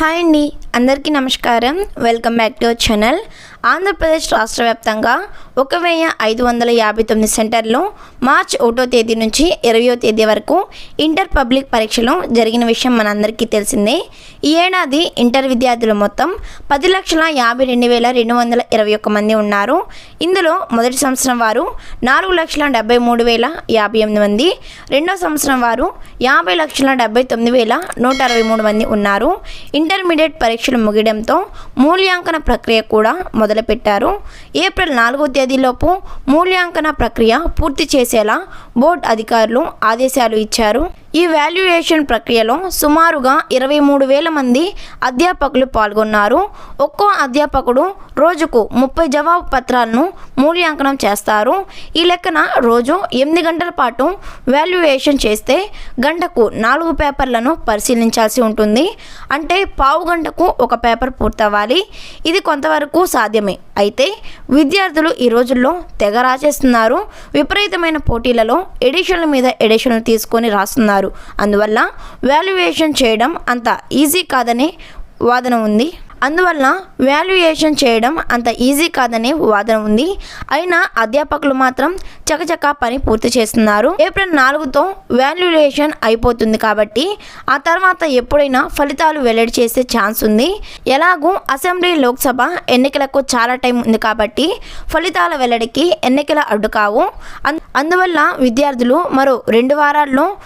Hi అండి అందరికీ నమస్కారం. Welcome back to our channel Andhra Pradesh రాష్ట్ర వ్యాప్తంగా ఒక వెయ్యి ఐదు వందల యాభై తొమ్మిది సెంటర్లో మార్చ్ ఒకటో తేదీ నుంచి ఇరవయో తేదీ వరకు ఇంటర్ పబ్లిక్ పరీక్షలు జరిగిన విషయం మనందరికీ తెలిసిందే. ఈ ఏడాది ఇంటర్ విద్యార్థులు మొత్తం పది లక్షల యాభై రెండు వేల రెండు వందల ఇరవై ఒక్క మంది ఉన్నారు. ఇందులో మొదటి సంవత్సరం వారు నాలుగు లక్షల డెబ్బై మూడు వేల యాభై ఎనిమిది మంది రెండో సంవత్సరం వారు యాభై లక్షల డెబ్బై తొమ్మిది వేల నూట అరవై మూడు మంది ఉన్నారు. ఇంటర్మీడియట్ పరీక్ష పరీక్షలు ముగియడంతో మూల్యాంకన ప్రక్రియ కూడా మొదలుపెట్టారు. ఏప్రిల్ నాలుగో తేదీలోపు మూల్యాంకన ప్రక్రియ పూర్తి చేసేలా బోర్డు అధికారులు ఆదేశాలు ఇచ్చారు. ఈ వాల్యుయేషన్ ప్రక్రియలో సుమారుగా ఇరవై మూడు వేల మంది అధ్యాపకులు పాల్గొన్నారు. ఒక్కో అధ్యాపకుడు రోజుకు ముప్పై జవాబు పత్రాలను మూల్యాంకనం చేస్తారు. ఈ లెక్కన రోజు ఎనిమిది గంటల పాటు వాల్యుయేషన్ చేస్తే గంటకు నాలుగు పేపర్లను పరిశీలించాల్సి ఉంటుంది. అంటే పావు గంటకు ఒక పేపర్ పూర్తవ్వాలి. ఇది కొంతవరకు సాధ్యమే. అయితే విద్యార్థులు ఈ రోజుల్లో తెగ రాసేస్తున్నారు. విపరీతమైన పోటీలలో ఎడిషన్ల మీద ఎడిషన్లు తీసుకొని రాస్తున్నారు. అందువల్ల వాల్యుయేషన్ చేయడం అంత ఈజీ కాదనే వాదన ఉంది. అందువల్ల వాల్యుయేషన్ చేయడం అంత ఈజీ కాదనే వాదన ఉంది. అయినా అధ్యాపకులు మాత్రం చకచక పని పూర్తి చేస్తున్నారు. ఏప్రిల్ నాలుగుతో వాల్యుయేషన్ అయిపోతుంది కాబట్టి ఆ తర్వాత ఎప్పుడైనా ఫలితాలు వెల్లడి చేసే ఛాన్స్ ఉంది. ఎలాగూ అసెంబ్లీ లోక్సభ ఎన్నికలకు చాలా టైం ఉంది కాబట్టి ఫలితాల వెల్లడికి ఎన్నికల అడ్డు కావు. అన్- అందువల్ల విద్యార్థులు మరో రెండు వారాల్లో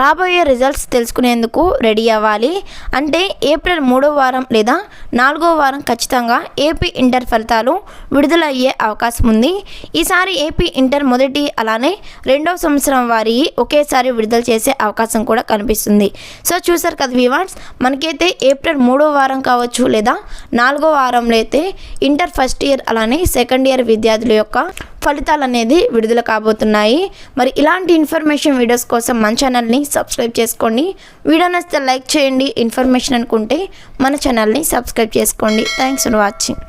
రాబోయే రిజల్ట్స్ తెలుసుకునేందుకు రెడీ అవ్వాలి. అంటే ఏప్రిల్ మూడో వారం లేదా నాలుగో వారం ఖచ్చితంగా ఏపీ ఇంటర్ ఫలితాలు విడుదలయ్యే అవకాశం ఉంది. ఈసారి ఏపీ ఇంటర్ మొదటి అలానే రెండవ సంవత్సరం వారి ఒకేసారి విడుదల చేసే అవకాశం కూడా కనిపిస్తుంది. సో చూసారు కదా వివాన్స్ మనకైతే ఏప్రిల్ మూడో వారం కావచ్చు లేదా నాలుగో వారంలో అయితే ఇంటర్ ఫస్ట్ ఇయర్ అలానే సెకండ్ ఇయర్ విద్యార్థుల యొక్క ఫలితాలు అనేది విడుదల కాబోతున్నాయి. మరి ఇలాంటి ఇన్ఫర్మేషన్ వీడియోస్ కోసం మన ఛానల్ని సబ్స్క్రైబ్ చేసుకోండి. వీడియో నచ్చితే లైక్ చేయండి. ఇన్ఫర్మేషన్ అనుకుంటే మన ఛానల్ని సబ్స్క్రైబ్ చేసుకోండి. Thanks for watching.